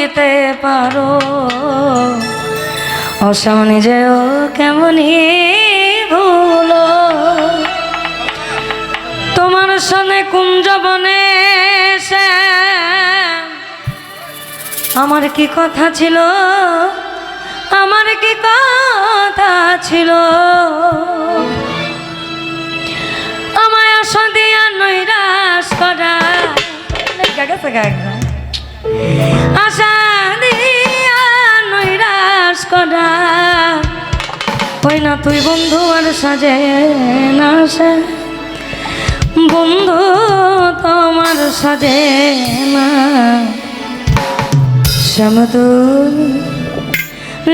ভুলাইতে পারো। অসামনে যেও কেমনই ভুল। তোমার সনে কুঞ্জ বনে শ্যাম আমার কি কথা ছিল? আমার কি কথা ছিল? আমায় আশা দিয়া নৈরাশ করা। গেছে একদম। ওই না তুই বন্ধু আর সাজে না সে। বন্ধু তোমার সাজে না। শ্যামদুল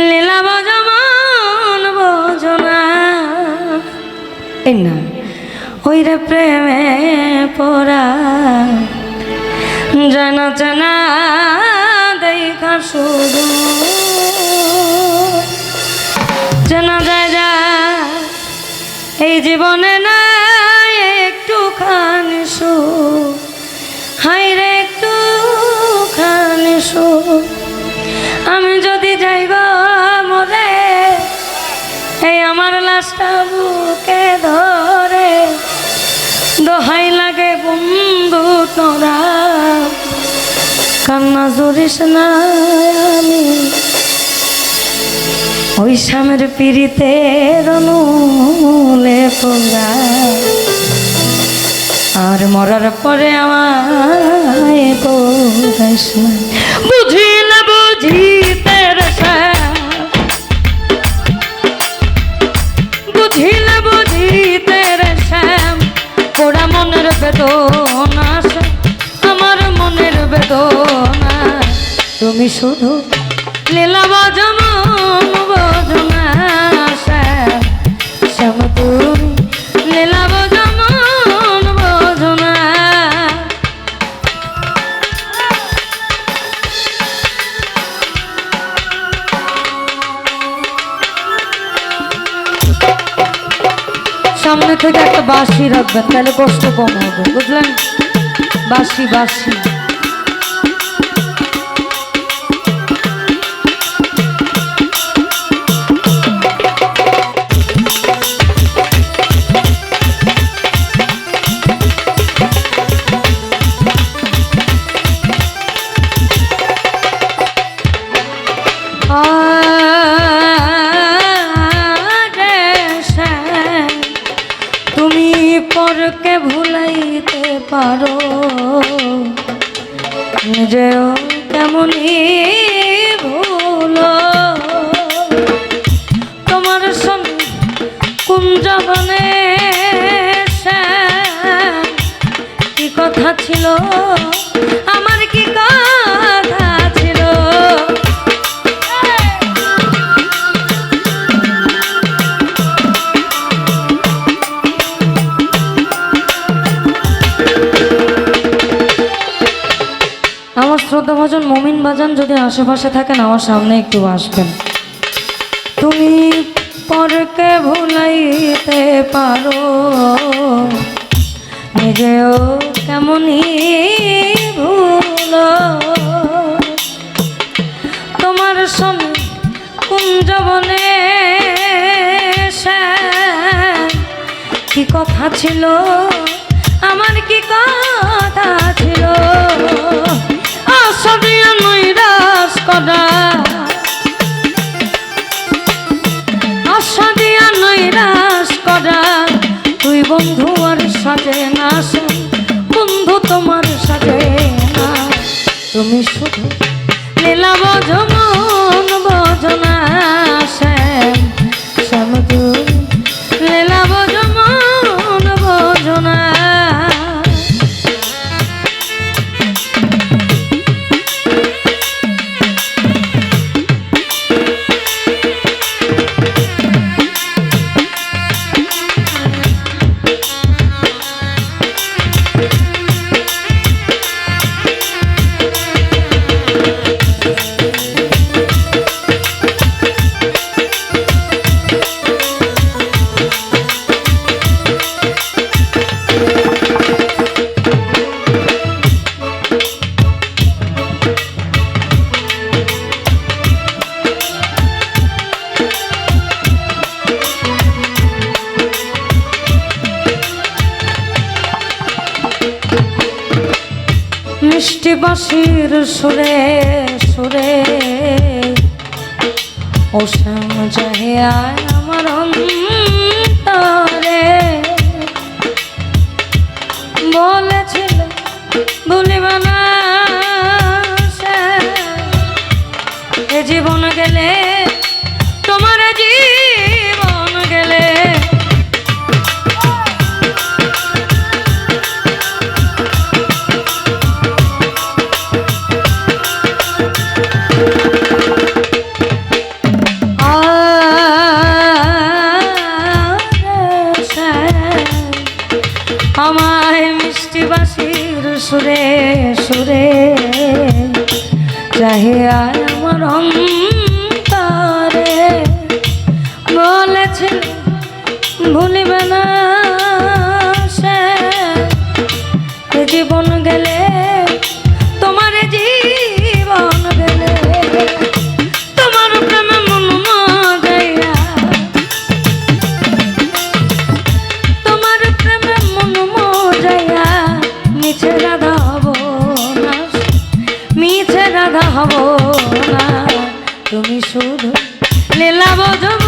লীলা বজমান বজনা এই না, ওই রে প্রেমে পড়া। জানা জানা জীবনে না একটুখানি সু হাই রে, একটুখানি সু আমি যদি যাইব মরে, এই আমার লাশটা বুকে ধরে। দোহাই লাগে বন্ধু তোরা। কান্না জড়িস না আমি। ওই স্বামীর পিড়িতে রনুলে পোড়া আর মরার পরে বোঝাইস না শ্যাম। পোড়া মনের বেদনা আমার মনের বেদনা। তুমি শুধু লীলা বজনা সামনে থেকে একটা বাঁশি রাখবেন তাহলে কষ্ট কম হবে বুঝলেন? বাঁশি বাঁশি। তুমি পরকে ভুলাইতে পারো। নিজেও কেমনই ভুলো। তোমার সঙ্গে কুঞ্জবনে কি কথা ছিল? আমার শ্রদ্ধা ভজন মমিন বাজান যদি আশেপাশে থাকেন, আমার সামনে একটু আসবেন। তুমি পরকে ভুলাইতে পারো, নিজেও কেমনই ভুল। তোমার সঙ্গে কুঞ্জবনে কি কথা ছিল? আমার কি কথা ছিল মিষ্টি বাসির সুরে সুরে। ও শ্যাম আয় আমার অন্ধ সুরে সুরে চাহে আমার অঙ্গ তুমি শুধু লীলাবধূ